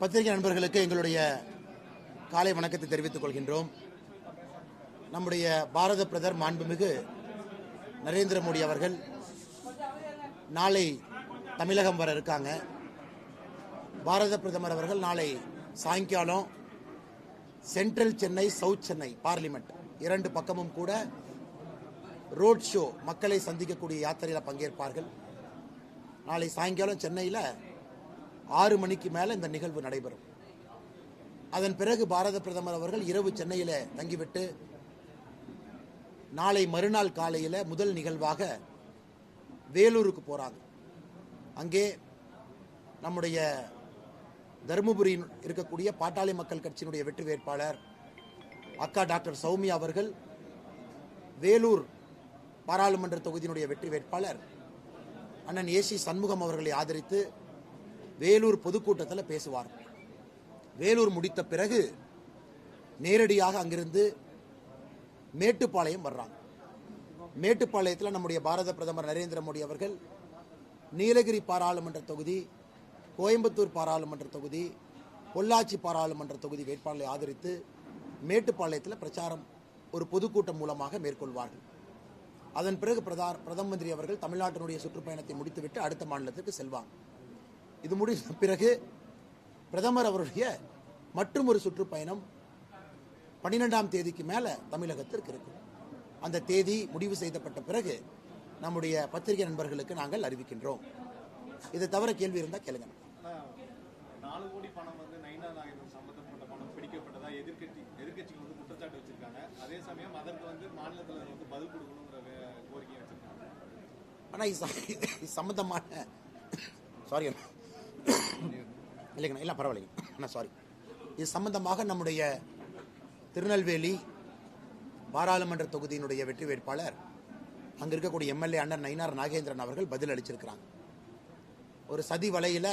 பத்திரிகை நண்பர்களுக்கு எங்களுடைய காலை வணக்கத்தை தெரிவித்துக் கொள்கின்றோம். நம்முடைய பாரத பிரதர் மாண்புமிகு நரேந்திர மோடி அவர்கள் நாளை தமிழகம் வர இருக்காங்க. பாரத பிரதமர் அவர்கள் நாளை சாயங்காலம் central Chennai south Chennai parliament இரண்டு பக்கமும் கூட ரோட் ஷோ மக்களை சந்திக்கக்கூடிய யாத்திரையில் பங்கேற்பார்கள். நாளை சாயங்காலம் சென்னையில் ஆறு மணிக்கு மேலே இந்த நிகழ்வு நடைபெறும். அதன் பிறகு பாரத பிரதமர் அவர்கள் இரவு சென்னையில் தங்கிவிட்டு நாளை மறுநாள் காலையில் முதல் நிகழ்வாக வேலூருக்கு போகிறாங்க அங்கே நம்முடைய தருமபுரியில் இருக்கக்கூடிய பாட்டாளி மக்கள் கட்சியினுடைய வெற்றி வேட்பாளர் அக்கா டாக்டர் சௌமியா அவர்கள் வேலூர் பாராளுமன்ற தொகுதியினுடைய வெற்றி வேட்பாளர் அண்ணன் ஏசி சண்முகம் அவர்களை ஆதரித்து வேலூர் பொதுக்கூட்டத்தில் பேசுவார். வேலூர் முடித்த பிறகு நேரடியாக அங்கிருந்து மேட்டுப்பாளையம் வர்றாங்க. மேட்டுப்பாளையத்தில் நம்முடைய பாரத பிரதமர் நரேந்திர மோடி அவர்கள் நீலகிரி பாராளுமன்ற தொகுதி கோயம்புத்தூர் பாராளுமன்ற தொகுதி பொள்ளாச்சி பாராளுமன்ற தொகுதி வேட்பாளரை ஆதரித்து மேட்டுப்பாளையத்தில் பிரச்சாரம் ஒரு பொதுக்கூட்டம் மூலமாக மேற்கொள்வார்கள். அதன் பிறகு பிரதா பிரதம மந்திரி அவர்கள் தமிழ்நாட்டினுடைய சுற்றுப்பயணத்தை முடித்துவிட்டு அடுத்த மாநிலத்திற்கு செல்வாங்க. இது முடிந்த பிறகு பிரதமர் அவருடைய மற்றும் ஒரு சுற்றுப்பயணம் பன்னிரெண்டாம் தேதிக்கு மேலே தமிழகத்திற்கு இருக்கும் அந்த தேதி முடிவு செய்யப்பட்ட பிறகு நம்முடைய பத்திரிகை நண்பர்களுக்கு நாங்கள் அறிவிக்கின்றோம். இதை தவிர கேள்வி இருந்தால் கேளுங்க. நாலு கோடி பணம் வந்து நைனா நாகேந்திரன் சம்பந்தப்பட்ட பணம் பிடிக்கப்பட்டதா எதிர்க்கட்சி எதிர்க்கட்சிகள் வந்து குற்றச்சாட்டு வச்சிருக்காங்க. அதே சமயம் அதற்கு வந்து மாநிலத்தில் வந்து பதில் கொடுக்கணுங்கிற வே- கோரிக்கையை வச்சிருக்காங்க. ஆனால் சம்பந்தமான சாரி இல்லைங்கண்ணா இல்லை பரவாயில்லைங்க. அண்ணா சாரி இது சம்பந்தமாக நம்முடைய திருநெல்வேலி பாராளுமன்ற தொகுதியினுடைய வெற்றி வேட்பாளர் அங்கே இருக்கக்கூடிய எம்எல்ஏ அண்ணன் நயினார் நாகேந்திரன் அவர்கள் பதில் அளிச்சிருக்கிறாங்க. ஒரு சதி வலையில்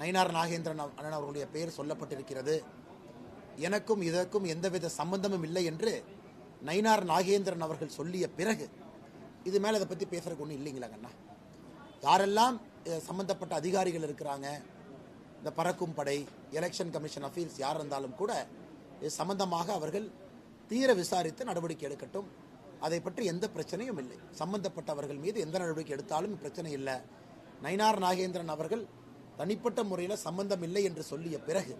நயினார் நாகேந்திரன் அண்ணன் அவர்களுடைய பெயர் சொல்லப்பட்டிருக்கிறது. எனக்கும் இதற்கும் எந்தவித சம்பந்தமும் இல்லை என்று நயினார் நாகேந்திரன் அவர்கள் சொல்லிய பிறகு இது மேலே அதை பற்றி பேசுறதுக்கு ஒன்றும் இல்லைங்களாங்கண்ணா யாரெல்லாம் சம்மந்தப்பட்ட சம்பந்தப்பட்ட அதிகாரிகள் இருக்கிறாங்க. இந்த பறக்கும் படை எலெக்ஷன் கமிஷன் அஃபீல்ஸ் யார் இருந்தாலும் கூட இது சம்பந்தமாக அவர்கள் தீர விசாரித்து நடவடிக்கை எடுக்கட்டும். அதை பற்றி எந்த பிரச்சனையும் இல்லை. சம்பந்தப்பட்டவர்கள் மீது எந்த நடவடிக்கை எடுத்தாலும் பிரச்சனை இல்லை. நயினார் நாகேந்திரன் அவர்கள் தனிப்பட்ட முறையில் சம்பந்தம் இல்லை என்று சொல்லிய பிறகு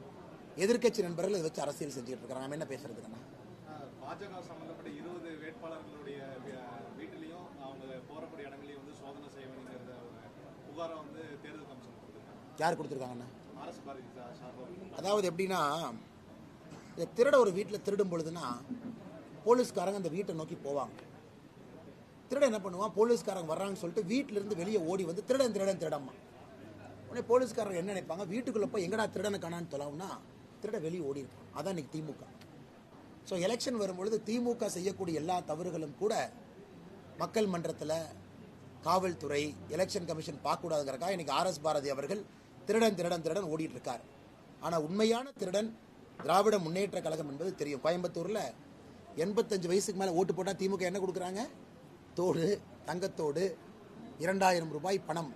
எதிர்க்கட்சி நண்பர்கள் இதை வச்சு அரசியல் செஞ்சுட்டு இருக்கிறாங்க நம்ம என்ன பேசுறதுங்கண்ணா பாஜக சம்பந்தப்பட்ட இருபது வேட்பாளர்களுடைய வீ- வீட்டிலையும் அவங்க போறக்கூடிய இடங்களையும் வந்து சோதனை செய்ய வேண்டியங்கிறத ஒரு புகாரை வந்து தேர்தல் கமிஷன் கொடுத்துருக்காங்க. யார் கொடுத்துருக்காங்கண்ணா அதாவது எப்படின்னா இந்த திருட ஒரு வீட்டில் திருடும் பொழுதுனா போலீஸ்காரங்க அந்த வீட்டை நோக்கி போவாங்க. திருடன் என்ன பண்ணுவான்? போலீஸ்காரங்க வர்றாங்கன்னு சொல்லிட்டு வீட்டுல இருந்து வெளியே ஓடி வந்து திருடன் திருடன் திருடம்மா. உடனே போலீஸ்காரங்க என்ன நினைப்பாங்க? வீட்டுக்குள்ள போய் எங்கடா திருடனை காணான்னு தொலைவுனா திருட வெளியே ஓடி இருப்பான். அதான் இன்னைக்கு திமுக. ஸோ எலெக்ஷன் வரும்பொழுது திமுக செய்யக்கூடிய எல்லா தவறுகளும் கூட மக்கள் மன்றத்தில் காவல்துறை எலெக்ஷன் கமிஷன் பார்க்கக்கூடாதுங்கிறக்காக இன்னைக்கு ஆர்எஸ் பாரதி அவர்கள் திருடன் திருடன் திருடன் ஓடிட்டு இருக்கார் ஆனால் உண்மையான திருடன் திராவிட முன்னேற்ற கழகம் என்பது தெரியும். கோயம்புத்தூரில் எண்பத்தஞ்சு வயசுக்கு மேலே ஓட்டு போட்டால் திமுக என்ன கொடுக்குறாங்க? தோடு தங்கத்தோடு இரண்டாயிரம் ரூபாய் பணம்.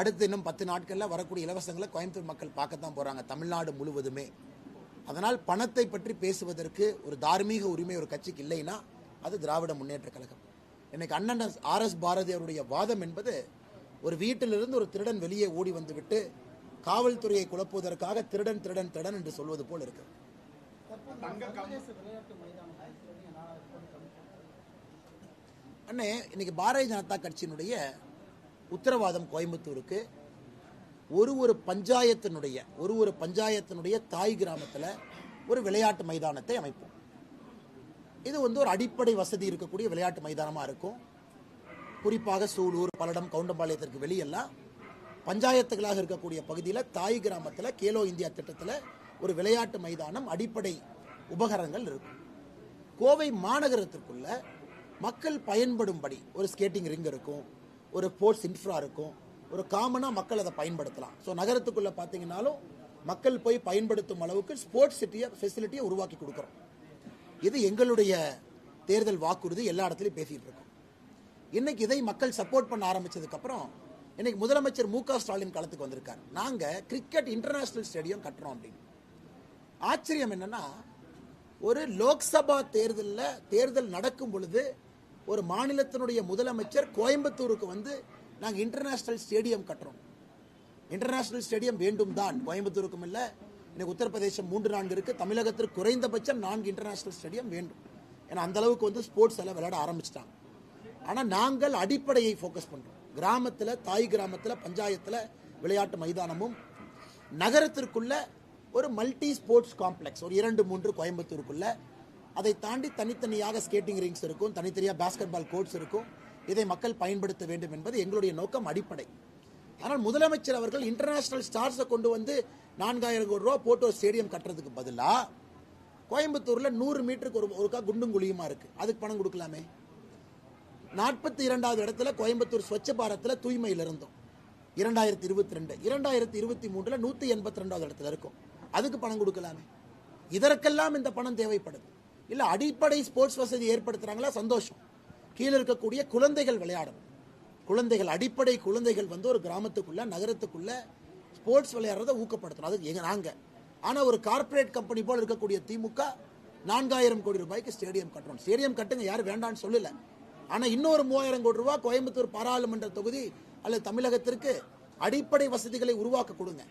அடுத்து இன்னும் பத்து நாட்களில் வரக்கூடிய இலவசங்களை கோயம்புத்தூர் மக்கள் பார்க்கத்தான் போகிறாங்க தமிழ்நாடு முழுவதுமே. அதனால் பணத்தை பற்றி பேசுவதற்கு ஒரு தார்மீக உரிமை ஒரு கட்சிக்கு இல்லைன்னா அது திராவிட முன்னேற்ற கழகம். இன்னைக்கு அண்ணன் ஆர் எஸ் பாரதி அவருடைய வாதம் என்பது ஒரு வீட்டிலிருந்து ஒரு திருடன் வெளியே ஓடி வந்துவிட்டு காவல்துறையை குழப்புவதற்காக திருடன் திருடன் திருடன் என்று சொல்வது போல் இருக்கு. அண்ணே இன்னைக்கு பாரதிய ஜனதா கட்சியினுடைய உத்தரவாதம் கோயம்புத்தூருக்கு. ஒரு ஒரு பஞ்சாயத்தினுடைய ஒரு ஒரு பஞ்சாயத்தினுடைய தாய் கிராமத்தில் ஒரு விளையாட்டு மைதானத்தை அமைப்போம். இது வந்து ஒரு அடிப்படை வசதி இருக்கக்கூடிய விளையாட்டு மைதானமாக இருக்கும். குறிப்பாக சூலூர் பல்லடம் கவுண்டம்பாளையத்திற்கு வெளியெல்லாம் பஞ்சாயத்துகளாக இருக்கக்கூடிய பகுதியில் தாய் கிராமத்தில் கேலோ இந்தியா திட்டத்தில் ஒரு விளையாட்டு மைதானம் அடிப்படை உபகரணங்கள் இருக்கும். கோவை மாநகரத்திற்குள்ள மக்கள் பயன்படும்படி ஒரு ஸ்கேட்டிங் ரிங் இருக்கும் ஒரு ஸ்போர்ட்ஸ் இன்ஃப்ரா இருக்கும் ஒரு காமனாக மக்கள் அதை பயன்படுத்தலாம். ஸோ நகரத்துக்குள்ளே பார்த்தீங்கன்னாலும் மக்கள் போய் பயன்படுத்தும் அளவுக்கு ஸ்போர்ட்ஸ் சிட்டியை ஃபெசிலிட்டியை உருவாக்கி கொடுக்குறோம். இது எங்களுடைய தேர்தல் வாக்குறுதி எல்லா இடத்துலையும் பேசிட்டு இருக்கோம். இன்னைக்கு இதை மக்கள் சப்போர்ட் பண்ண ஆரம்பிச்சதுக்கப்புறம் இன்னைக்கு முதலமைச்சர் மு க ஸ்டாலின் களத்துக்கு வந்திருக்கார். நாங்கள் கிரிக்கெட் இன்டர்நேஷனல் ஸ்டேடியம் கட்டுறோம் அப்படின்னு. ஆச்சரியம் என்னன்னா ஒரு லோக்சபா தேர்தலில் தேர்தல் நடக்கும் பொழுது ஒரு மாநிலத்தினுடைய முதலமைச்சர் கோயம்புத்தூருக்கு வந்து நாங்கள் இன்டர்நேஷனல் ஸ்டேடியம் கட்டுறோம். இன்டர்நேஷனல் ஸ்டேடியம் வேண்டும் தான் கோயம்புத்தூருக்கும் இல்லை இன்னைக்கு உத்தரப்பிரதேசம் மூன்று நான்கு இருக்குது தமிழகத்திற்கு குறைந்தபட்சம் நான்கு இன்டர்நேஷ்னல் ஸ்டேடியம் வேண்டும். ஏன்னா அந்த அளவுக்கு வந்து ஸ்போர்ட்ஸ் எல்லாம் விளையாட ஆரம்பிச்சிட்டாங்க. ஆனால் நாங்கள் அடிப்படையை ஃபோக்கஸ் பண்ணுறோம் கிராமத்தில் தாய் கிராமத்தில் பஞ்சாயத்தில் விளையாட்டு மைதானமும் நகரத்திற்குள்ள ஒரு மல்டி ஸ்போர்ட்ஸ் காம்ப்ளெக்ஸ் ஒரு இரண்டு மூன்று கோயம்புத்தூருக்குள்ள. அதை தாண்டி தனித்தனியாக ஸ்கேட்டிங் ரிங்ஸ் இருக்கும் தனித்தனியாக பாஸ்கெட் பால் கோர்ட்ஸ் இருக்கும். இதை மக்கள் பயன்படுத்த வேண்டும் என்பது எங்களுடைய நோக்கம் அடிப்படை. ஆனால் முதலமைச்சர் அவர்கள் இன்டர்நேஷனல் ஸ்டார்ஸை கொண்டு வந்து நான்காயிரம் கோடி ரூபா போட்டு ஒரு ஸ்டேடியம் கட்டுறதுக்கு பதிலாக கோயம்புத்தூரில் நூறு மீட்டருக்கு ஒரு ஒருக்கா குண்டும் குழியுமா இருக்குது அதுக்கு பணம் கொடுக்கலாமே. நாற்பத்தி இரண்டாவது இடத்துல கோயம்புத்தூர் ஸ்வச்ச பாரத்தில் தூய்மையில் இருந்தோம். இரண்டாயிரத்தி இருபத்தி ரெண்டு. இரண்டாயிரத்தி இருபத்தி மூணில் நூற்றி எண்பத்தி ரெண்டாவது இடத்துல இருக்கும். அதுக்கு பணம் கொடுக்கலாமே. இதற்கெல்லாம் இந்த பணம் தேவைப்படுது. இல்லை அடிப்படை ஸ்போர்ட்ஸ் வசதி ஏற்படுத்துகிறாங்களா சந்தோஷம். கீழே இருக்கக்கூடிய குழந்தைகள் விளையாடணும். குழந்தைகள் அடிப்படை குழந்தைகள் வந்து ஒரு கிராமத்துக்குள்ள நகரத்துக்குள்ள ஸ்போர்ட்ஸ் விளையாடுறதை ஊக்கப்படுத்தணும். அது எங்கள் நாங்க. ஆனால் ஒரு கார்ப்பரேட் கம்பெனி போல் இருக்கக்கூடிய திமுக நான்காயிரம் கோடி ரூபாய்க்கு ஸ்டேடியம் கட்டுறோம் ஸ்டேடியம் கட்டுங்க யாரும் வேண்டாம்னு சொல்லல. ஆனால் இன்னொரு மூவாயிரம் கோடி ரூபா கோயம்புத்தூர் பாராளுமன்ற தொகுதி அல்லது தமிழகத்திற்கு அடிப்படை வசதிகளை உருவாக்க கொடுங்க.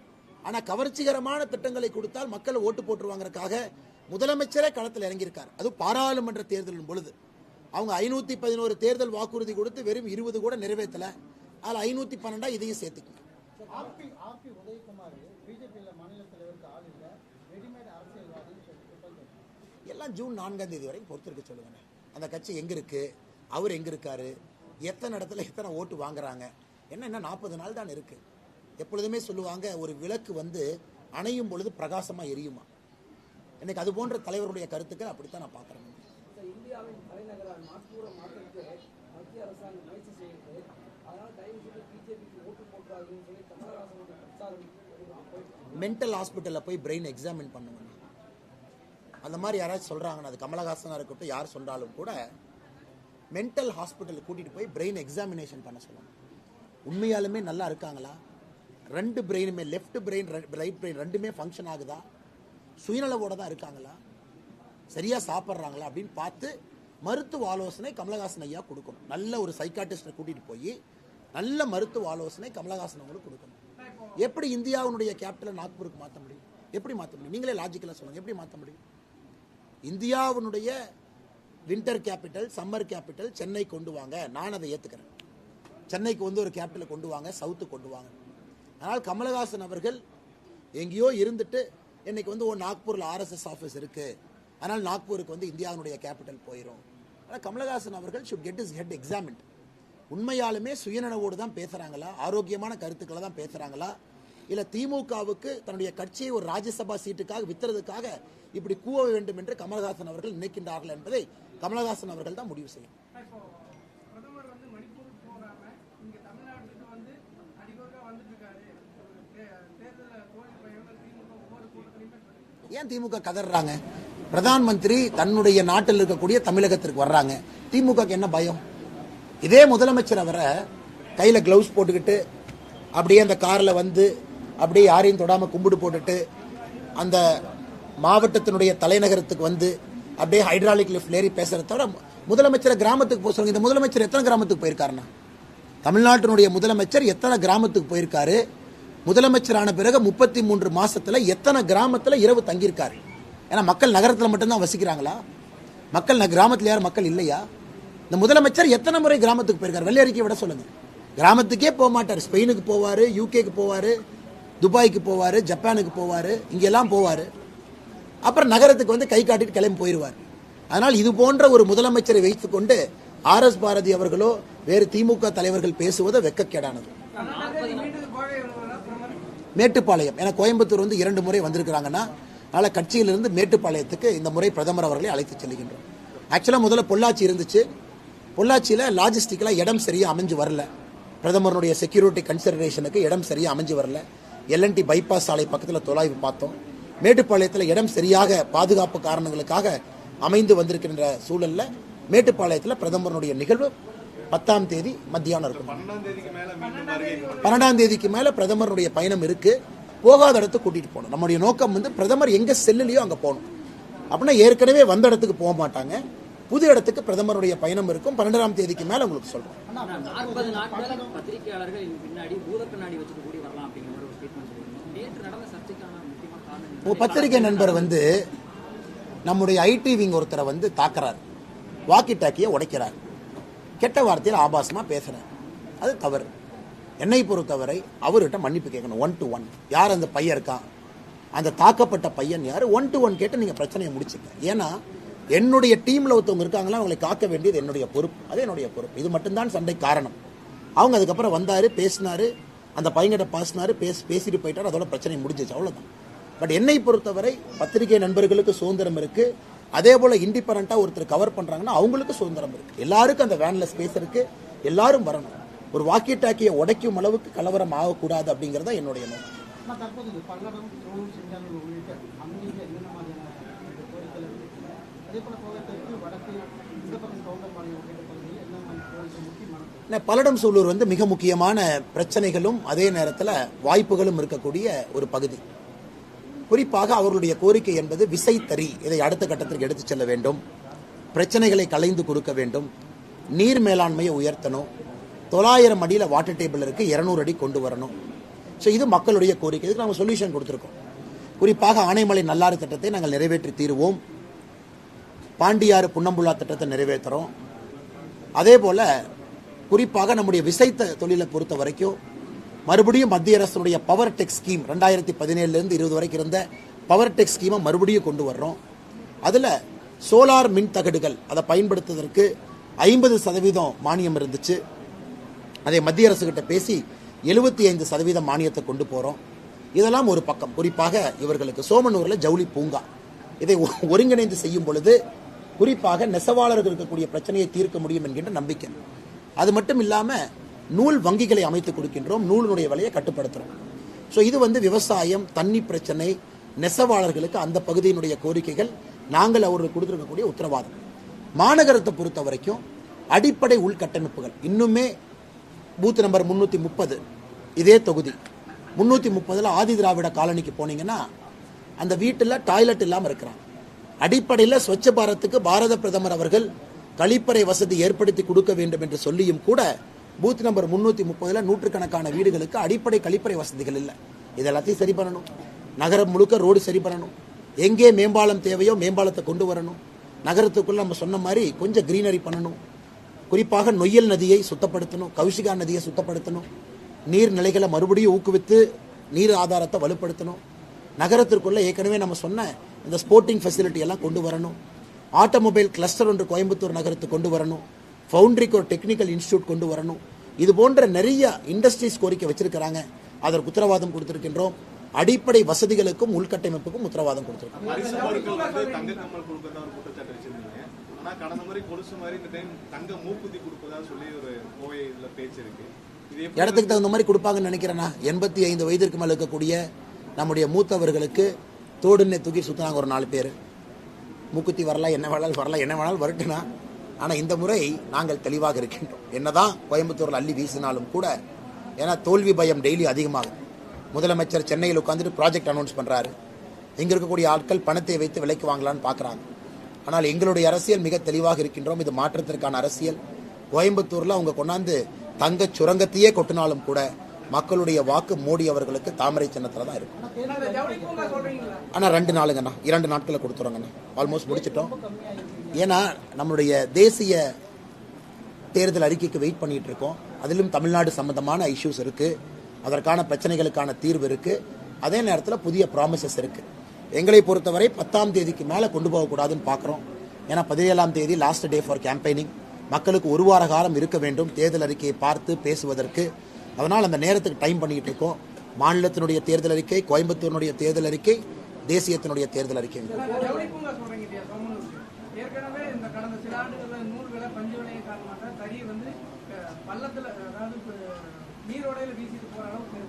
ஆனால் கவர்ச்சிகரமான திட்டங்களை கொடுத்தால் மக்கள் ஓட்டு போட்டுருவாங்கறதுக்காக முதலமைச்சரே களத்தில் இறங்கியிருக்கார். அது பாராளுமன்ற தேர்தலின் பொழுது. அவங்க ஐநூற்றி பதினோரு தேர்தல் வாக்குறுதி கொடுத்து வெறும் இருபது கூட நிறைவேற்றலை. அதில் ஐநூற்றி பன்னெண்டா இதையும் சேர்த்துக்கங்க. எல்லாம் ஜூன் நான்காம் தேதி வரைக்கும் பொறுத்திருக்க சொல்லுங்க. அந்த கட்சி எங்க இருக்கு? அவர் எங்க இருக்காரு? எத்தனை இடத்துல எத்தனை ஓட்டு வாங்குறாங்க? என்ன என்ன நாற்பது நாள் தான் இருக்கு. எப்பொழுதுமே சொல்லுவாங்க ஒரு விளக்கு வந்து அணையும் பொழுது பிரகாசமா எரியுமா? இன்னைக்கு அது போன்ற தலைவருடைய கருத்துக்கள் அப்படித்தான் நான் பார்க்கறேன். இந்தியாவின் தலைநகரான நாக்பூரை மாற்றுறதுக்கு மத்திய அரசாங்கம் முயற்சி செய்கிறது அதனால தயவு செய்து பிஜேபிக்கு ஓட்டு போட்டுறாதுன்னு சொல்லி கமலஹாசனுடைய பிரச்சாரம் போயிட்டு இருக்கு. மென்டல் ஹாஸ்பிட்டலில் போய் பிரெயின் எக்ஸாமின் பண்ணுங்க. அந்த மாதிரி யாராச்சும் சொல்கிறாங்கன்னா அது கமலஹாசனாக இருக்கட்டும் யார் சொன்னாலும் கூட மென்டல் ஹாஸ்பிட்டலுக்கு கூட்டிகிட்டு போய் பிரெயின் எக்ஸாமினேஷன் பண்ண சொல்லணும். உண்மையாலுமே நல்லா இருக்காங்களா? ரெண்டு பிரெயினுமே லெஃப்ட் பிரெயின் ரைட் பிரெயின் ரெண்டுமே ஃபங்க்ஷன் ஆகுதா? சுயநலவோட தான் இருக்காங்களா? சரியாக சாப்பிட்றாங்களா அப்படின்னு பார்த்து மருத்துவ ஆலோசனை கமலஹாசன் ஐயா கொடுக்கணும். நல்ல ஒரு சைக்காட்டிஸ்டை கூட்டிகிட்டு போய் நல்ல மருத்துவ ஆலோசனை கமலஹாசன் அவங்களுக்கு கொடுக்கணும். எப்படி இந்தியாவுடைய கேபிட்டலை நாக்பூருக்கு மாற்ற முடியும்? எப்படி மாற்ற முடியும்? நீங்களே லாஜிக்கலாக சொல்லுங்கள் எப்படி மாற்ற முடியும்? இந்தியாவினுடைய winter capital summer capital Chennai கொண்டு வாங்க. நான் அதை ஏற்றுக்கிறேன் சென்னைக்கு வந்து ஒரு கேபிட்டலை கொண்டு வாங்க சவுத்து கொண்டு வாங்க. ஆனால் கமலஹாசன் அவர்கள் எங்கேயோ இருந்துட்டு இன்னைக்கு வந்து ஓ நாக்பூரில் ஆர்எஸ்எஸ் ஆஃபீஸ் இருக்குது அதனால் நாக்பூருக்கு வந்து இந்தியாவினுடைய கேபிட்டல் போயிடும் ஆனால் கமலஹாசன் அவர்கள் should get his head examined உண்மையாலுமே சுயநனவோடு தான் பேசுகிறாங்களா ஆரோக்கியமான கருத்துக்களை தான் பேசுகிறாங்களா இல்ல திமுகவுக்கு தன்னுடைய கட்சியை ஒரு ராஜ்யசபா சீட்டுக்காக வித்துறதுக்காக இப்படி கூவ வேண்டும் என்று கமலஹாசன் அவர்கள் நினைக்கின்றார்கள் என்பதை கமலஹாசன் அவர்கள் தான் முடிவு செய்யும். திமுக ஏன் திமுக கதறாங்க பிரதான் மந்திரி தன்னுடைய நாட்டில் இருக்கக்கூடிய தமிழகத்திற்கு வர்றாங்க. திமுகக்கு என்ன பயம்? இதே முதலமைச்சர் அவரை கையில கிளவுஸ் போட்டுக்கிட்டு அப்படியே அந்த கார்ல வந்து அப்படியே யாரையும் தொடாமல் கும்பிடு போட்டுட்டு அந்த மாவட்டத்தினுடைய தலைநகரத்துக்கு வந்து அப்படியே ஹைட்ராலிக் லிஃப்ட் ஏறி பேசுகிறத தவிர முதலமைச்சரை கிராமத்துக்கு போக சொல்லுங்க. இந்த முதலமைச்சர் எத்தனை கிராமத்துக்கு போயிருக்காருண்ணா? தமிழ்நாட்டினுடைய முதலமைச்சர் எத்தனை கிராமத்துக்கு போயிருக்காரு? முதலமைச்சரான பிறகு முப்பத்தி மூன்று மாசத்துல எத்தனை கிராமத்துல இரவு தங்கியிருக்காரு? ஏன்னா மக்கள் நகரத்தில் மட்டும்தான் வசிக்கிறாங்களா? மக்கள் கிராமத்தில் யார் யாரும் மக்கள் இல்லையா? இந்த முதலமைச்சர் எத்தனை முறை கிராமத்துக்கு போயிருக்காரு? வெள்ளை அறிக்கை விட சொல்லுங்க. கிராமத்துக்கே போக மாட்டார். ஸ்பெயினுக்கு போவார் யூகேக்கு போவார். துபாய்க்கு போவார் ஜப்பானுக்கு போவார் இங்கெல்லாம் போவார். அப்புறம் நகரத்துக்கு வந்து கை காட்டிட்டு கிளம்பி போயிடுவார் அதனால் இது போன்ற ஒரு முதலமைச்சரை வைத்துக்கொண்டு ஆர் எஸ் பாரதி அவர்களோ வேறு திமுக தலைவர்கள் பேசுவது வெக்கக்கேடானது. மேட்டுப்பாளையம். ஏன்னா கோயம்புத்தூர் வந்து இரண்டு முறை வந்திருக்கிறாங்கன்னா அதனால் கட்சியிலிருந்து மேட்டுப்பாளையத்துக்கு இந்த முறை பிரதமர் அவர்களை அழைத்து செல்கின்றோம். ஆக்சுவலாக முதல்ல பொள்ளாச்சி இருந்துச்சு. பொள்ளாச்சியில் லாஜிஸ்டிக்கலாக இடம் சரியாக அமைஞ்சு வரல. பிரதமருடைய செக்யூரிட்டி கன்சிடரேஷனுக்கு இடம் சரியாக அமைஞ்சு வரல. எல்என்டி பைபாஸ் சாலை பக்கத்தில் தொலைவு பார்த்தோம். மேட்டுப்பாளையத்தில் இடம் சரியாக பாதுகாப்பு காரணங்களுக்காக அமைந்து வந்திருக்கின்ற சூழலில் மேட்டுப்பாளையத்தில் பிரதமருடைய நிகழ்வு பத்தாம் தேதி மத்தியானம் இருக்கும். பன்னெண்டாம் தேதிக்கு மேலே பிரதமருடைய பயணம் இருக்கு. போகாத இடத்துக்கு கூட்டிட்டு போகணும். நம்முடைய நோக்கம் வந்து பிரதமர் எங்க செல்லுலையோ அங்கே போகணும். அப்படின்னா ஏற்கனவே வந்த இடத்துக்கு போக மாட்டாங்க. புது இடத்துக்கு பிரதமருடைய பயணம் இருக்கும். பன்னெண்டாம் தேதிக்கு மேல உங்களுக்கு சொல்றோம் ஆனா நாற்பது நாட்கள் பத்திரிகையாளர்கள் இதுக்கு பின்னாடி பூத கண்ணாடி வச்சுட்டு கூடி வரலாம் அப்படிங்கிற மாதிரி ஒரு ஸ்டேட்மெண்ட் சொல்லியிருந்தோம் நேற்று நடந்த சர்ச்சைக்கான முக்கியமான காரணம் என்ன? உங்க பத்திரிகை நண்பர் வந்து நம்முடைய ஐடி விங் ஒருத்தரை வந்து தாக்குறார். வாக்கி டாக்கியை உடைக்கிறார். கெட்ட வார்த்தையில் ஆபாசமாக பேசுகிறார் அது தவறு. என்னை பொறுத்தவரை அவர்கிட்ட மன்னிப்பு கேட்கணும். ஒன் டு ஒன் யார் அந்த பையன் இருக்கான் அந்த தாக்கப்பட்ட பையன் யார்? ஒன் டு ஒன் கேட்டு நீங்கள் பிரச்சனையை முடிச்சுக்க ஏன்னா என்னுடைய டீமில் ஒருத்தவங்க இருக்காங்களா அவங்களை காக்க வேண்டியது என்னுடைய பொறுப்பு. அது என்னுடைய பொறுப்பு. இது மட்டும்தான் சண்டை காரணம். அவங்க அதுக்கப்புறம் வந்தார் பேசினார். அந்த பையன்கிட்ட பேசினாரு பேசி பேசிட்டு போயிட்டார். அதோட பிரச்சனை முடிஞ்சிச்சு. அவ்வளோதான் பட் என்னை பொறுத்தவரை பத்திரிகை நண்பர்களுக்கு சுதந்திரம் இருக்கு. அதே போல இண்டிபெண்டா ஒருத்தர் கவர் பண்றாங்கன்னா அவங்களுக்கு சுதந்திரம் இருக்கு. எல்லாருக்கும் அந்த வேன்ல ஸ்பேஸ் இருக்கு. எல்லாரும் வரணும். ஒரு வாக்கி டாக்கியை உடைக்கும் அளவுக்கு கலவரம் ஆகக்கூடாது அப்படிங்கறத என்னுடைய நோக்கம். பல்லடம் சோழூர் பல்லடம் சூலூர் வந்து மிக முக்கியமான பிரச்சனைகளும் அதே நேரத்தில் வாய்ப்புகளும் இருக்கக்கூடிய ஒரு பகுதி. குறிப்பாக அவர்களுடைய கோரிக்கை என்பது விசைத்தறி. இதை அடுத்த கட்டத்திற்கு எடுத்துச் செல்ல வேண்டும். பிரச்சனைகளை கலைந்து கொடுக்க வேண்டும். நீர் மேலாண்மையை உயர்த்தணும். தொள்ளாயிரம் அடியில் வாட்டர் டேபிள் இருக்கு. இருநூறு அடி கொண்டு வரணும். ஸோ இது மக்களுடைய கோரிக்கை. இதுக்கு நாங்கள் சொல்யூஷன் கொடுத்துருக்கோம். குறிப்பாக ஆனைமலை நல்லாறு திட்டத்தை நாங்கள் நிறைவேற்றி தீருவோம். பாண்டியாறு புன்னம்புல்லா திட்டத்தை நிறைவேற்றுறோம். அதே போல் குறிப்பாக நம்முடைய விசைத்த தொழிலை பொறுத்த வரைக்கும் மறுபடியும் மத்திய அரசுடைய பவர் டெக் ஸ்கீம் ரெண்டாயிரத்தி பதினேழுலேருந்து இருபது வரைக்கும் இருந்த பவர் டெக் ஸ்கீமை மறுபடியும் கொண்டு வர்றோம். அதில் சோலார் மின் தகடுகள் அதை பயன்படுத்துவதற்கு ஐம்பது சதவீதம் மானியம் இருந்துச்சு. அதை மத்திய அரசுகிட்ட பேசி எழுபத்தி ஐந்து சதவீதம் மானியத்தை கொண்டு போகிறோம் இதெல்லாம் ஒரு பக்கம். குறிப்பாக இவர்களுக்கு சோமனூரில் ஜவுளி பூங்கா. இதை ஒ- ஒருங்கிணைந்து செய்யும் பொழுது குறிப்பாக நெசவாளர்கள் இருக்கக்கூடிய பிரச்சனையை தீர்க்க முடியும் என்கின்ற நம்பிக்கை. அது மட்டும் இல்லாமல் நூல் வங்கிகளை அமைத்து கொடுக்கின்றோம் நூலினுடைய விலையை கட்டுப்படுத்துறோம். ஸோ இது வந்து விவசாயம் தண்ணி பிரச்சனை நெசவாளர்களுக்கு அந்த பகுதியினுடைய கோரிக்கைகள் நாங்கள் அவர்களுக்கு கொடுத்துருக்கக்கூடிய உத்தரவாதம். மாநகரத்தை பொறுத்த வரைக்கும் அடிப்படை உள்கட்டமைப்புகள். இன்னுமே பூத் நம்பர் முன்னூற்றி முப்பது இதே தொகுதி. முந்நூற்றி முப்பதில் ஆதி திராவிட காலனிக்கு போனீங்கன்னா அந்த வீட்டில் டாய்லெட் இல்லாமல் இருக்கிறான் அடிப்படையில் ஸ்வச்ச பாரத்துக்கு பாரத பிரதமர் அவர்கள் கழிப்பறை வசதி ஏற்படுத்தி கொடுக்க வேண்டும் என்று சொல்லியும் கூட பூத் நம்பர் முந்நூற்றி முப்பதில் நூற்றுக்கணக்கான வீடுகளுக்கு அடிப்படை கழிப்பறை வசதிகள் இல்லை. இது எல்லாத்தையும் சரி பண்ணணும். நகரம் முழுக்க ரோடு சரி பண்ணணும். எங்கே மேம்பாலம் தேவையோ மேம்பாலத்தை கொண்டு வரணும். நகரத்துக்குள்ளே நம்ம சொன்ன மாதிரி கொஞ்சம் க்ரீனரி பண்ணணும். குறிப்பாக நொய்யல் நதியை சுத்தப்படுத்தணும் கௌஷிகா நதியை சுத்தப்படுத்தணும். நீர்நிலைகளை மறுபடியும் ஊக்குவித்து நீர் ஆதாரத்தை வலுப்படுத்தணும். நகரத்திற்குள்ளே ஏற்கனவே நம்ம சொன்ன இந்த ஸ்போர்ட்டிங் ஃபெசிலிட்டி எல்லாம் கொண்டு வரணும். ஆட்டோமொபைல் கிளஸ்டர் ஒன்று கோயம்புத்தூர் நகரத்துக்கு கொண்டு வரணும். ஃபவுண்டரிக்கு ஒரு டெக்னிக்கல் இன்ஸ்டியூட் கொண்டு வரணும். இது போன்ற நிறைய இண்டஸ்ட்ரீஸ் கோரிக்கை வச்சிருக்கிறாங்க. அதற்கு உத்தரவாதம் கொடுத்திருக்கின்றோம். அடிப்படை வசதிகளுக்கும் உள்கட்டமைப்புக்கும் உத்தரவாதம் கொடுத்திருக்கோம். பரிசு பொருட்கள் வந்து தங்க கம்மல் கொடுக்கறதா ஒரு குற்றச்சாட்டு வச்சிருந்தீங்க ஆனா கடந்த முறை கொலுசு மாதிரி இந்த டைம் தங்க மூக்குத்தி கொடுப்பதா சொல்லி ஒரு கோவை இதுல பேச்சு இருக்கு. இது எப்படி இடத்துக்கு தகுந்த மாதிரி கொடுப்பாங்கன்னு நினைக்கிறேன்னா எண்பத்தி ஐந்து வயதிற்கு மேல இருக்கக்கூடிய நம்முடைய மூத்தவர்களுக்கு தோடுன்னு தூக்கி சுத்தினாங்க ஒரு நாலு பேர். மூக்குத்தி வரலாம் என்ன வேணாலும் வரலாம் என்ன வேணாலும் வரட்டுனா ஆனா இந்த முறை நாங்கள் தெளிவாக இருக்கின்றோம். என்னதான் கோயம்புத்தூர்ல அள்ளி வீசினாலும் கூட ஏன்னா தோல்வி பயம் டெய்லி அதிகமாகும் முதலமைச்சர் சென்னையில் உட்காந்துட்டு ப்ராஜெக்ட் அனௌன்ஸ் பண்றாரு. இங்க இருக்கக்கூடிய ஆட்கள் பணத்தை வைத்து விலைக்கு வாங்கலாம்னு பார்க்கறாங்க ஆனால் எங்களுடைய அரசியல் மிக தெளிவாக இருக்கின்றோம். இது மாற்றத்திற்கான அரசியல். கோயம்புத்தூர்ல அவங்க கொண்டாந்து தங்க சுரங்கத்தையே கொட்டினாலும் கூட மக்களுடைய வாக்கு மோடி அவர்களுக்கு தாமரை சின்னத்துல தான் இருக்கும். அந்த ஜவுளி பூங்கா சொல்றீங்களா? ஆனா ரெண்டு நாளுங்கண்ணா. இரண்டு நாட்களை கொடுத்துறோங்கண்ணா. ஆல்மோஸ்ட் முடிச்சிட்டோம். ஏன்னா நம்மளுடைய தேசிய தேர்தல் அறிக்கைக்கு வெயிட் பண்ணிட்டு இருக்கோம் அதிலும் தமிழ்நாடு சம்பந்தமான இஷ்யூஸ் இருக்கு. அதற்கான பிரச்சனைகளுக்கான தீர்வு இருக்கு. அதே நேரத்தில் புதிய ப்ராமிசஸ் இருக்கு. எங்களை பொறுத்தவரை பத்தாம் தேதிக்கு மேலே கொண்டு போகக்கூடாதுன்னு பார்க்குறோம் ஏன்னா பதினேழாம் தேதி லாஸ்ட் டே ஃபார் கேம்பெயினிங் மக்களுக்கு ஒரு வார காலம் இருக்க வேண்டும் தேர்தல் அறிக்கையை பார்த்து பேசுவதற்கு. அதனால் அந்த நேரத்துக்கு டைம் பண்ணிட்டு இருக்கோம் மாநிலத்தினுடைய தேர்தல் அறிக்கை கோயம்புத்தூரினுடைய தேர்தல் அறிக்கை தேசியத்தினுடைய தேர்தல் அறிக்கை. ஏற்கனவே இந்த கடந்த சில ஆண்டுகள்ல நூல் விலை பஞ்சு விலையின் காரணமாக தறி வந்து பள்ளத்துல அதாவது நீரோடையில வீசிட்டு போற அளவுக்கு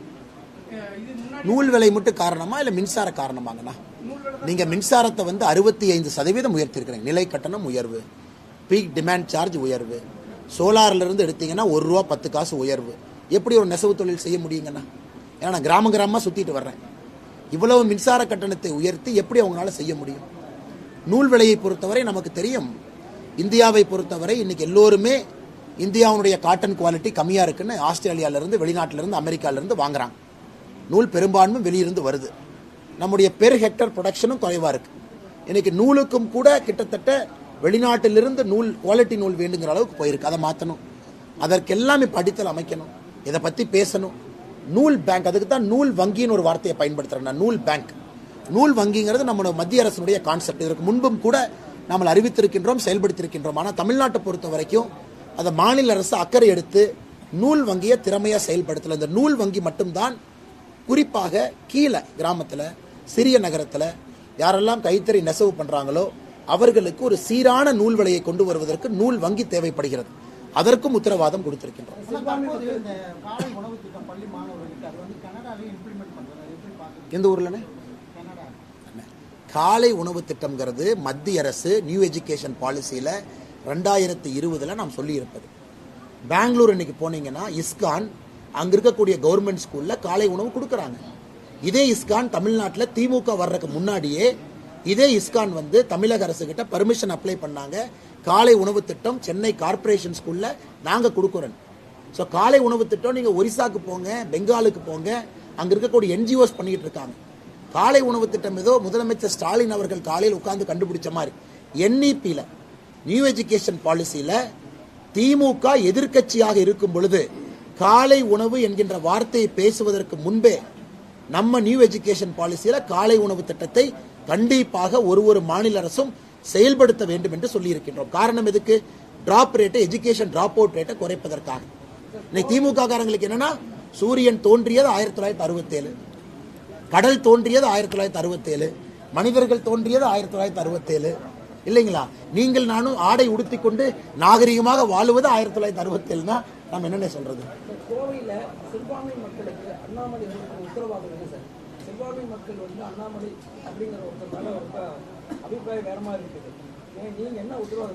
நூல் விலை மட்டும் காரணமா இல்ல மின்சார காரணமாங்கண்ணா? நூல் விலை நீங்க மின்சாரத்தை வந்து அறுபத்தி ஐந்து சதவீதம் உயர்த்திருக்கிறீங்க. நிலை கட்டணம் உயர்வு பீக் டிமாண்ட் சார்ஜ் உயர்வு சோலார்ல இருந்து எடுத்தீங்கன்னா ஒரு ரூபா பத்து காசு உயர்வு. எப்படி ஒரு நெசவு தொழில் செய்ய முடியுங்கண்ணா? ஏன்னா நான் கிராம கிராமமாக சுற்றிட்டு வர்றேன். இவ்வளவு மின்சார கட்டணத்தை உயர்த்தி எப்படி அவங்களால செய்ய முடியும்? நூல் விலையை பொறுத்தவரை நமக்கு தெரியும். இந்தியாவை பொறுத்தவரை இன்னைக்கு எல்லோருமே இந்தியாவுடைய காட்டன் குவாலிட்டி கம்மியாக இருக்குன்னு ஆஸ்திரேலியாவிலேருந்து வெளிநாட்டிலேருந்து அமெரிக்காவிலேருந்து வாங்குறாங்க. நூல் பெரும்பான்மை வெளியிருந்து வருது. நம்முடைய பெர் ஹெக்டர் ப்ரொடக்ஷனும் குறைவாக இருக்குது இன்னைக்கு நூலுக்கும் கூட கிட்டத்தட்ட வெளிநாட்டிலிருந்து நூல் குவாலிட்டி நூல் வேண்டுங்கிற அளவுக்கு போயிருக்கு. அதை மாற்றணும் அதற்கெல்லாமே படித்தல் அமைக்கணும். இதை பற்றி பேசணும். நூல் பேங்க் அதுக்கு தான் நூல் வங்கின்னு ஒரு வார்த்தையை பயன்படுத்துகிறேன் நான் நூல் பேங்க் நூல் வங்கிங்கிறது நம்மளோட மத்திய அரசினுடைய கான்செப்ட் இதற்கு முன்பும் கூட நாம் அறிவித்திருக்கின்றோம் செயல்படுத்தியிருக்கின்றோம். ஆனால் தமிழ்நாட்டை பொறுத்த வரைக்கும் அதை மாநில அரசு அக்கறை எடுத்து நூல் வங்கியை திறமையாக செயல்படுத்தல. இந்த நூல் வங்கி மட்டும்தான் குறிப்பாக கீழே கிராமத்தில் சிறிய நகரத்தில் யாரெல்லாம் கைத்தறி நெசவு பண்ணுறாங்களோ அவர்களுக்கு ஒரு சீரான நூல் விலையை கொண்டு வருவதற்கு நூல் வங்கி தேவைப்படுகிறது. அதற்கும் உத்தரவாதம் கொடுத்திருக்கின்றோம். எந்த ஊர்லண்ணே? காலை உணவு திட்டம்ங்கிறது மத்திய அரசு நியூ எஜுகேஷன் பாலிசியில் ரெண்டாயிரத்தி இருபதில் நாம் சொல்லியிருப்பது. பெங்களூர் இன்னைக்கு போனீங்கன்னா இஸ்கான் அங்கே இருக்கக்கூடிய கவர்மெண்ட் ஸ்கூலில் காலை உணவு கொடுக்குறாங்க. இதே இஸ்கான் தமிழ்நாட்டில் திமுக வர்றதுக்கு முன்னாடியே இதே இஸ்கான் வந்து தமிழக அரசுக்கிட்ட பர்மிஷன் அப்ளை பண்ணாங்க. காலை உணவு திட்டம் சென்னை கார்ப்பரேஷன் ஸ்கூலில் நாங்கள் கொடுக்குறோம். ஸோ காலை உணவு திட்டம் நீங்கள் ஒரிசாக்கு போங்க பெங்காலுக்கு போங்க அங்கே இருக்கக்கூடிய என்ஜிஓஸ் பண்ணிக்கிட்டு இருக்காங்க. காலை உணவு திட்டம் ஏதோ முதலமைச்சர் ஸ்டாலின் அவர்கள் காலையில் உட்கார்ந்து கண்டுபிடிச்ச மாதிரி. என்இபியில் நியூ எஜுகேஷன் பாலிசியில் திமுக எதிர்க்கட்சியாக இருக்கும் பொழுது காலை உணவு என்கின்ற வார்த்தையை பேசுவதற்கு முன்பே நம்ம நியூ எஜுகேஷன் பாலிசியில் காலை உணவு திட்டத்தை கண்டிப்பாக ஒரு ஒரு மாநில அரசும் செயல்படுத்த வேண்டும் என்று சொல்லியிருக்கின்றோம். காரணம் எதுக்கு? டிராப் ரேட்டை எஜுகேஷன் டிராப் அவுட் ரேட்டை குறைப்பதற்காக. இன்னைக்கு திமுக காரங்களுக்கு என்னன்னா சூரியன் தோன்றியது ஆயிரத்தி தொள்ளாயிரத்தி அறுபத்தேழு. கடல் தோன்றியது ஆயிரத்தி தொள்ளாயிரத்தி அறுபத்தேழு. மனிதர்கள் தோன்றியது ஆயிரத்தி தொள்ளாயிரத்தி அறுபத்தேழு. இல்லைங்களா? நீங்கள் நானும் ஆடை உடுத்திக் கொண்டு நாகரிகமாக வாழுவது ஆயிரத்தி தொள்ளாயிரத்தி அறுபத்தேழுனா நம்ம என்னென்ன சொல்றது? இல்லை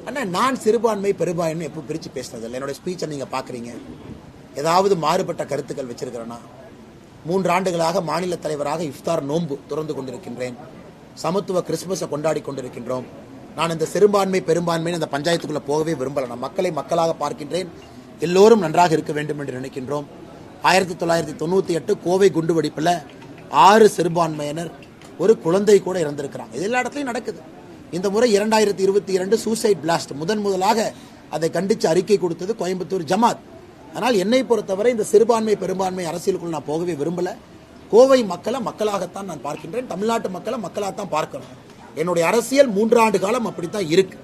அண்ணா நான் சிறுபான்மை பெரும்பான்மை எப்போ பிரித்து பேசினதில்லை என்னோட ஸ்பீச்சை நீங்கள் பார்க்குறீங்க ஏதாவது மாறுபட்ட கருத்துக்கள் வச்சிருக்கிறேன்னா. மூன்று ஆண்டுகளாக மாநில தலைவராக இஃப்தார் நோன்பு துறந்து கொண்டிருக்கின்றேன். சமத்துவ கிறிஸ்துமஸை கொண்டாடி கொண்டிருக்கின்றோம். நான் இந்த சிறுபான்மை பெரும்பான்மைன்னு அந்த பஞ்சாயத்துக்குள்ளே போகவே விரும்பலை. நான் மக்களை மக்களாக பார்க்கின்றேன். எல்லோரும் நன்றாக இருக்க வேண்டும் என்று நினைக்கின்றோம். ஆயிரத்தி தொள்ளாயிரத்தி தொண்ணூற்றி எட்டு கோவை குண்டுவெடிப்பில் ஆறு சிறுபான்மையினர் ஒரு குழந்தை கூட இறந்திருக்கிறாங்க. இது எல்லா இடத்துலையும் நடக்குது. இந்த முறை இரண்டாயிரத்தி இருபத்தி இரண்டு சூசைட் பிளாஸ்ட் முதன் முதலாக அதை கண்டித்து அறிக்கை கொடுத்தது கோயம்புத்தூர் ஜமாத். ஆனால் என்னை பொறுத்தவரை இந்த சிறுபான்மை பெரும்பான்மை அரசியலுக்குள் நான் போகவே விரும்பல. கோவை மக்களை மக்களாகத்தான் நான் பார்க்கின்றேன். தமிழ்நாட்டு மக்களை மக்களாகத்தான் பார்க்கணும். என்னுடைய அரசியல் மூன்றாண்டு காலம் அப்படித்தான் இருக்கு.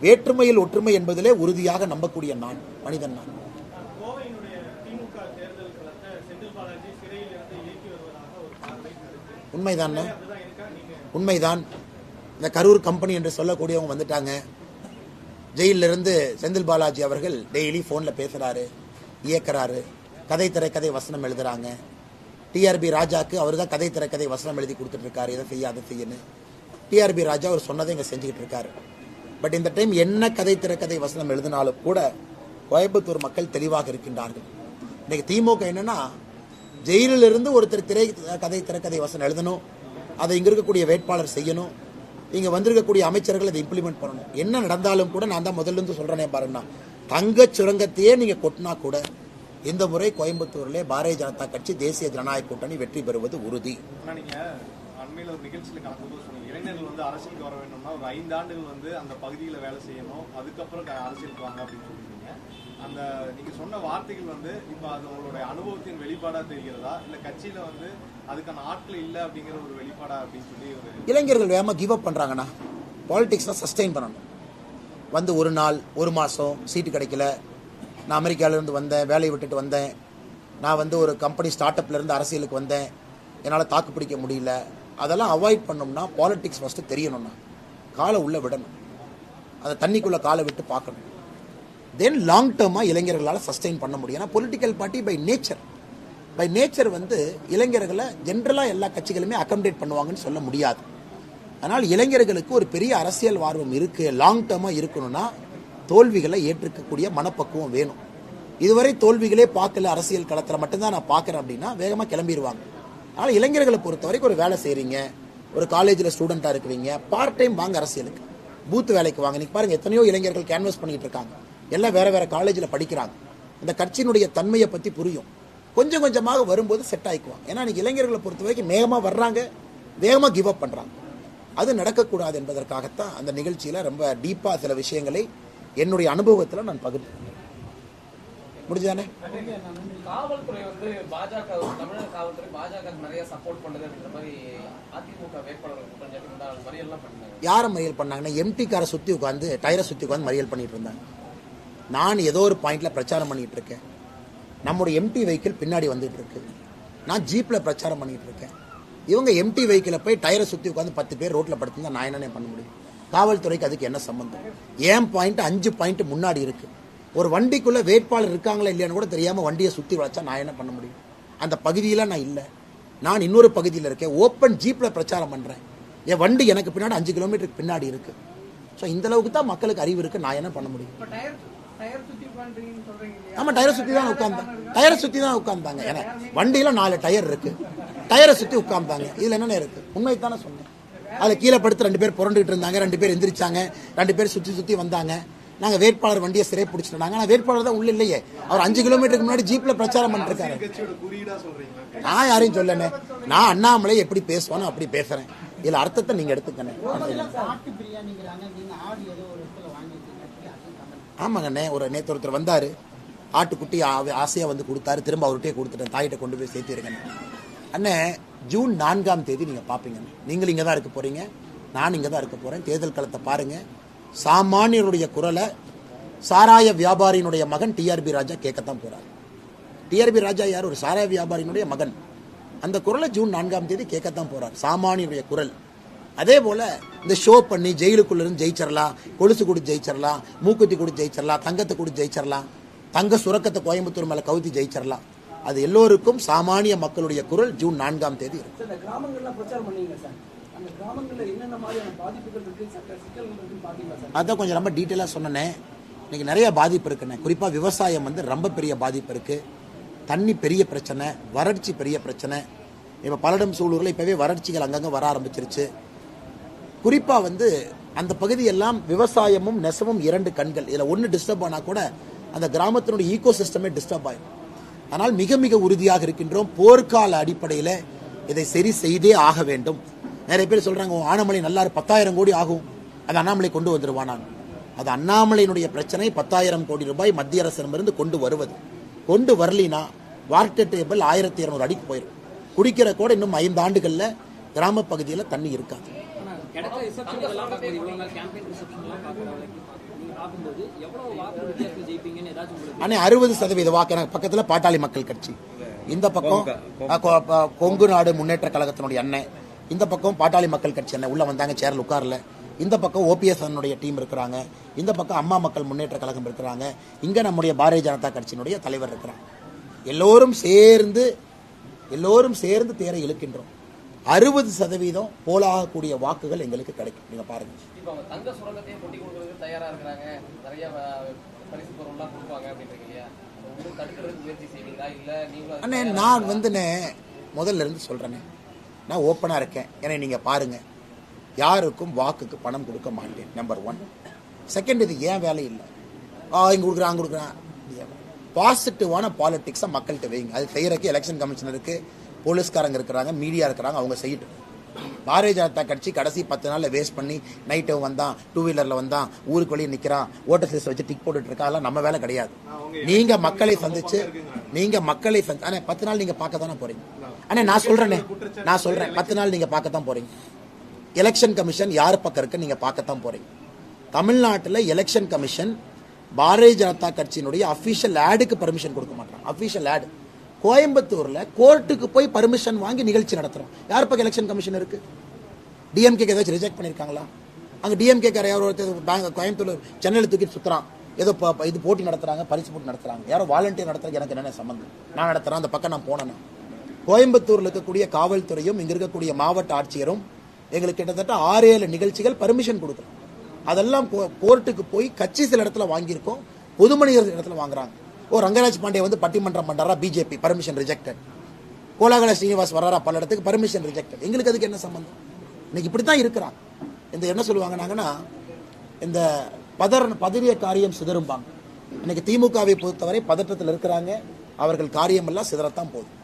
வேற்றுமையில் ஒற்றுமை என்பதிலே உறுதியாக நம்பக்கூடிய நான் மனிதன் நான். உண்மைதான்? உண்மைதான். இந்த கரூர் கம்பெனி என்று சொல்லக்கூடியவங்க வந்துட்டாங்க. ஜெயில்ல இருந்து செந்தில் பாலாஜி அவர்கள் டெய்லி ஃபோனில் பேசுகிறாரு இயக்குறாரு. கதை திரைக்கதை வசனம் எழுதுறாங்க. டிஆர்பி ராஜாக்கு அவர் தான் கதை திரைக்கதை வசனம் எழுதி கொடுத்துட்ருக்காரு. இதை செய்ய அதை செய்யன்னு. டிஆர்பி ராஜா அவர் சொன்னதை இங்கே செஞ்சுக்கிட்டு இருக்காரு பட் இந்த டைம் என்ன கதை திரைக்கதை வசனம் எழுதினாலும் கூட கோயம்புத்தூர் மக்கள் தெளிவாக இருக்கின்றார்கள். இன்றைக்கி திமுக என்னன்னா ஜெயிலில் இருந்து ஒருத்தர் திரை கதை திரைக்கதை வசனம் எழுதணும். அதை இங்கே இருக்கக்கூடிய வேட்பாளர் செய்யணும். இங்கே வந்திருக்கக்கூடிய அமைச்சர்கள் அதை இம்ப்ளிமெண்ட் பண்ணணும். என்ன நடந்தாலும் கூட நான் தான் முதல்ல இருந்து சொல்றேனே பாருங்கண்ணா. தங்க சுரங்கத்தையே நீங்க கொட்டினா கூட இந்த முறை கோயம்புத்தூர்ல பாரதிய ஜனதா கட்சி தேசிய ஜனநாயக கூட்டணி வெற்றி பெறுவது உறுதி. அண்மையில ஒரு நிகழ்ச்சியில கலந்து சொன்னீங்க. இளைஞர்கள் வந்து அரசியலுக்கு வர வேண்டும்னா ஒரு ஐந்து ஆண்டுகள் வந்து அந்த பகுதியில வேலை செய்யணும் அதுக்கப்புறம் அரசியலுக்கு வாங்க அப்படின்னு சொல்லியிருந்தீங்க. அந்த நீங்க சொன்ன வார்த்தைகள் வந்து இப்ப அது உங்களுடைய அனுபவத்தின் வெளிப்பாடா தெரிகிறதா? இல்ல கட்சியில வந்து அதுக்கான ஆட்கள் இல்ல அப்படிங்கிற ஒரு வெளிப்பாடா அப்படின்னு சொல்லி இளைஞர்கள் வேகமாக கிவ் அப் பண்ணுறாங்கண்ணா பாலிடிக்ஸில் சஸ்டெயின் பண்ணணும். வந்து ஒரு நாள் ஒரு மாதம் சீட்டு கிடைக்கல. நான் அமெரிக்காவிலேருந்து வந்தேன் வேலையை விட்டுட்டு வந்தேன். நான் வந்து ஒரு கம்பெனி ஸ்டார்ட் அப்லேருந்து அரசியலுக்கு வந்தேன். என்னால் தாக்கு பிடிக்க முடியல. அதெல்லாம் அவாய்ட் பண்ணோம்னா பாலிட்டிக்ஸ் ஃபஸ்ட்டு தெரியணும்னா காலை உள்ளே விடணும். அதை தண்ணிக்குள்ளே காலை விட்டு பார்க்கணும். தென் லாங் டேர்மாக இளைஞர்களால் சஸ்டெயின் பண்ண முடியும். ஏன்னா political party by nature by nature வந்து இளைஞர்களை ஜென்ரலாக எல்லா கட்சிகளுமே அக்கமடேட் பண்ணுவாங்கன்னு சொல்ல முடியாது. அதனால் இளைஞர்களுக்கு ஒரு பெரிய அரசியல் ஆர்வம் இருக்குது லாங் டேர்மாக இருக்கணும்னா தோல்விகளை ஏற்றுக்கக்கூடிய மனப்பக்குவம் வேணும். இதுவரை தோல்விகளே பார்க்கல அரசியல் களத்தில் மட்டும்தான் நான் பார்க்குறேன் அப்படின்னா வேகமாக கிளம்பிடுவாங்க அதனால் இளைஞர்களை பொறுத்த வரைக்கும் ஒரு வேலை செய்கிறீங்க ஒரு காலேஜில் ஸ்டூடெண்ட்டாக இருக்கிறீங்க பார்ட் டைம் வாங்க அரசியலுக்கு. பூத் வேலைக்கு வாங்க. நீங்கள் பாருங்கள் எத்தனையோ இளைஞர்கள் கேன்வஸ் பண்ணிட்டு இருக்காங்க. எல்லாம் வேறு வேறு காலேஜில் படிக்கிறாங்க. இந்த கட்சியினுடைய தன்மையை பற்றி புரியும். கொஞ்சம் கொஞ்சமாக வரும்போது செட் ஆகிக்குவாங்க ஏன்னா இன்னைக்கு இளைஞர்களை பொறுத்த வரைக்கும் வேகமாக வர்றாங்க வேகமாக கிவ் அப் பண்ணுறாங்க அது நடக்கக்கூடாது என்பதற்காகத்தான் அந்த நிகழ்ச்சியில் ரொம்ப டீப்பாக சில விஷயங்களை என்னுடைய அனுபவத்தில் நான் பகிர்ந்து முடிஞ்சுதானே? காவல்துறை வந்து பாஜக தமிழக காவல்துறை பாஜக நிறைய சப்போர்ட் பண்ணுது அப்படின்ற மாதிரி அதிமுக வேட்பாளர் குற்றஞ்சாட்டி இந்த மாதிரி எல்லாம் பண்ணாங்க யாரை மறியல் பண்ணாங்கன்னா எம்டி காரை சுற்றி உட்காந்து டயரை சுற்றி உட்காந்து மறியல் பண்ணிட்டு இருந்தாங்க. நான் ஏதோ ஒரு பாயிண்ட்ல பிரச்சாரம் பண்ணிட்டு இருக்கேன். நம்முடைய எம்டி வெஹிக்கிள் பின்னாடி வந்துட்டு இருக்கு. நான் ஜீப்ல பிரச்சாரம் பண்ணிட்டு இருக்கேன். இவங்க எம்டி வெஹிக்கிள போய் டயரை சுற்றி உட்காந்து பத்து பேர் ரோட்ல படுத்திருந்தா நான் என்னென்ன பண்ண முடியும்? காவல்துறைக்கு அதுக்கு என்ன சம்பந்தம்? ஏன் பாயிண்ட் அஞ்சு பாயிண்ட் முன்னாடி இருக்கு? ஒரு வண்டிக்குள்ள வேட்பாளர் இருக்காங்களா இல்லையான்னு கூட தெரியாம வண்டியை சுத்தி வளைச்சா நான் என்ன பண்ண முடியும்? அந்த பகுதியில நான் இல்லை. நான் இன்னொரு பகுதியில் இருக்கேன். ஓப்பன் ஜீப்ல பிரச்சாரம் பண்றேன். என் வண்டி எனக்கு பின்னாடி அஞ்சு கிலோமீட்டருக்கு பின்னாடி இருக்கு. ஸோ இந்த அளவுக்கு தான் மக்களுக்கு அறிவு இருக்கு. நான் என்ன பண்ண முடியும்? இப்போ டயர் சுத்தி தான் உட்கார்ந்தாங்க டயரை சுத்தி தான் உட்கார்ந்தாங்க. ஏன்னா வண்டியில நாலு டயர் இருக்கு. டயரை சுத்தி உட்காந்தாங்க இதுல என்னென்ன இருக்கு? உண்மை தானே சொன்னேன். அதை கீழே படுத்து ரெண்டு பேர் புரண்டுகிட்டு இருந்தாங்க. ரெண்டு பேர் எந்திரிச்சாங்க. ரெண்டு பேர் சுத்தி சுத்தி வந்தாங்க. நாங்க வேட்பாளர் வண்டியை சிறை பிடிச்சிட்டாங்க ஆனா வேட்பாளர் தான் உள்ள இல்லையே. அவர் அஞ்சு கிலோமீட்டருக்கு முன்னாடி ஜீப்ல பிரச்சாரம் பண்ணிருக்காரு. நான் யாரையும் சொல்லணே நான் அண்ணாமலை எப்படி பேசுவானோ அப்படி பேசுறேன். இதுல அர்த்தத்தை நீங்க எடுத்துக்கணும் ஆமாங்கண்ணே ஒரு நேற்று ஒருத்தர் வந்தார். ஆட்டுக்குட்டி ஆசையாக ஆசையா வந்து கொடுத்தாரு. திரும்ப அவர்கிட்டயே கொடுத்துட்டேன். தாயிட்ட கொண்டு போய் சேர்த்திருக்கேன் அண்ணே ஜூன் நான்காம் தேதி நீங்கள் பார்ப்பீங்க நீங்கள் இங்கே தான் இருக்க போகிறீங்க நான் இங்கே தான் இருக்க போகிறேன் தேர்தல் களத்தை பாருங்கள் சாமானியருடைய குரலை சாராய வியாபாரியினுடைய மகன் டிஆர்பி ராஜா கேட்கத்தான் போகிறார் டிஆர்பி ராஜா யார்? ஒரு சாராய வியாபாரியினுடைய மகன். அந்த குரலை ஜூன் நான்காம் தேதி கேட்கத்தான் போகிறார் சாமானியருடைய குரல். அதே போல் இந்த ஷோ பண்ணி ஜெயிலுக்குள்ளேருந்து ஜெயிச்சிடலாம் கொலுசு கூட ஜெயிச்சிடலாம் மூக்குத்தி கொடுத்து ஜெயிச்சிடலாம் தங்கத்தை கொடுத்து ஜெயிச்சிடலாம் தங்க சுரக்கத்தை கோயம்புத்தூர் மேலே கவுத்தி ஜெயிச்சிடலாம் அது எல்லோருக்கும் சாமானிய மக்களுடைய குரல் ஜூன் நான்காம் தேதி அதான் கொஞ்சம் ரொம்ப டீட்டெயிலாக சொன்னேனே. இன்னைக்கு நிறைய பாதிப்பு இருக்குண்ணே. குறிப்பாக விவசாயம் வந்து ரொம்ப பெரிய பாதிப்பு இருக்கு. தண்ணி பெரிய பிரச்சனை வறட்சி பெரிய பிரச்சனை. இப்போ பல்லடம் சூழூரில் இப்போவே வறட்சிகள் அங்கங்கே வர ஆரம்பிச்சிருச்சு. குறிப்பாக வந்து அந்த பகுதியெல்லாம் விவசாயமும் நெசவும் இரண்டு கண்கள். இதில் ஒன்று டிஸ்டர்ப் ஆனால் கூட அந்த கிராமத்தினுடைய ஈகோ சிஸ்டமே டிஸ்டர்ப் ஆகும் ஆனால் மிக மிக உறுதியாக இருக்கின்றோம். போர்க்கால அடிப்படையில் இதை சரி செய்தே ஆக வேண்டும். நிறைய பேர் சொல்றாங்க ஆனமலை நல்லா பத்தாயிரம் கோடி ஆகும். அது அண்ணாமலை கொண்டு வந்துருவானான் அது அண்ணாமலையினுடைய பிரச்சனை பத்தாயிரம் கோடி ரூபாய் மத்திய அரசிடமிருந்து கொண்டு வருவது. கொண்டு வரலினா வாட்டர் டேபிள் ஆயிரத்தி இருநூறு அடிக்கு போயிடும் குடிக்கிற கூட இன்னும் ஐந்து ஆண்டுகள்ல கிராம பகுதியில் தண்ணி இருக்காது. அண்ணே அறுபது சதவீத வாக்கு. எனக்கு பக்கத்துல பாட்டாளி மக்கள் கட்சி. இந்த பக்கம் கொங்கு நாடு முன்னேற்ற கழகத்தினுடைய அண்ணன் இந்த பக்கம் பாட்டாளி மக்கள் கட்சி அண்ணன் உள்ள வந்தாங்க சேர்ல உட்கார்ல. இந்த பக்கம் ஓபிஎஸ் அண்ணனுடைய டீம் இருக்கிறாங்க. இந்த பக்கம் அம்மா மக்கள் முன்னேற்ற கழகம் இருக்கிறாங்க. இங்க நம்முடைய பாரதிய ஜனதா கட்சியினுடைய தலைவர் இருக்கிறாங்க எல்லோரும் சேர்ந்து எல்லோரும் சேர்ந்து தேரை இழுக்கின்றோம். அறுபது சதவீதம் போலாகக்கூடிய வாக்குகள் எங்களுக்கு கிடைக்கும். நீங்க பாருங்க. அண்ணே நான் வந்துண்ணே முதல்ல இருந்து சொல்றேனே நான் ஓப்பனா இருக்கேன். ஏன்னா நீங்க பாருங்க. யாருக்கும் வாக்குக்கு பணம் கொடுக்க மாட்டேன் நம்பர் ஒன் செகண்ட் இது ஏன் வேலை இல்லை. ஆ இங்க கொடுக்குறான் அங்க கொடுக்குறான். பாசிட்டிவான பாலிடிக்ஸை மக்கள்கிட்ட வைங்க. அது செய்யறதுக்கு எலெக்ஷன் கமிஷன் இருக்கு போலீஸ்காரங்க இருக்கிறாங்க மீடியா இருக்கிறாங்க அவங்க செய்யட்டும். பாரதிய ஜனதா கட்சி கடைசி பத்து நாளில் வேஸ்ட் பண்ணி நைட்டு வந்தான் டூ வீலரில் வந்தான் ஊருக்கு வெளியே நிற்கிறான் ஓட்டர் சீஸ் வச்சு டிக் போட்டுட்டு இருக்கா அதெல்லாம் நம்ம வேலை கிடையாது. நீங்கள் மக்களை சந்திச்சு நீங்கள் மக்களை சந்தி அண்ணே பத்து நாள் நீங்கள் பார்க்க தானே போகிறீங்க அண்ணே நான் சொல்கிறேனே நான் சொல்கிறேன் பத்து நாள் நீங்கள் பார்க்க தான் போகிறீங்க எலெக்ஷன் கமிஷன் யார் பக்கம் இருக்கு நீங்கள் பார்க்கத்தான் போகிறீங்க தமிழ்நாட்டில் எலெக்ஷன் கமிஷன் பாரதிய ஜனதா கட்சியினுடைய அஃபிஷியல் ஆடுக்கு பர்மிஷன் கொடுக்க மாட்டாங்க அஃபிஷியல் ஆடு கோயம்புத்தூர்ல கோர்ட்டுக்கு போய் பர்மிஷன் வாங்கி நிகழ்ச்சி நடத்துறோம். யார் பக்கம் எலெக்ஷன் கமிஷன் இருக்கு? டிஎம்கே ஏதாச்சும் ரிஜெக்ட் பண்ணிருக்காங்களா? அங்க டிஎம்கே யாரோ ஒருத்தர் பேங்க் கோயம்புத்தூர் சென்னையில் தூக்கி சுத்துறான். ஏதோ ப- இது போட்டி நடத்துறாங்க பரிசு போட்டி நடத்துறாங்க. யாரோ வாலண்டியர் நடத்துறது எனக்கு என்னென்ன சம்பந்தம்? நான் நடத்துறேன் அந்த பக்கம் நான் போனேன்னா கோயம்புத்தூர்ல இருக்கக்கூடிய காவல்துறையும் இங்க இருக்கக்கூடிய மாவட்ட ஆட்சியரும் எங்களுக்கு கிட்டத்தட்ட ஆறு ஏழு நிகழ்ச்சிகள் பர்மிஷன் கொடுக்குறோம். அதெல்லாம் கோ- கோர்ட்டுக்கு போய் கட்சி சில இடத்துல வாங்கியிருக்கோம். பொதுமணிகள் இடத்துல வாங்குறாங்க. ஓ ரங்கராஜ் பாண்டே வந்து பட்டிமன்றம் பண்றாரா? BJP permission rejected Kolagala Srinivas வர்றாரா? பல இடத்துக்கு பர்மிஷன் ரிஜெக்டட் எங்களுக்கு அதுக்கு என்ன சம்பந்தம்? இன்னைக்கு இப்படி தான் இருக்கிறான். இந்த என்ன சொல்லுவாங்கன்னாங்கன்னா இந்த பதர் பதறிய காரியம் சிதறும்பாங்க. இன்னைக்கு திமுகவை பொறுத்தவரை பதற்றத்தில் இருக்கிறாங்க. அவர்கள் காரியமெல்லாம் சிதறத்தான் போதும்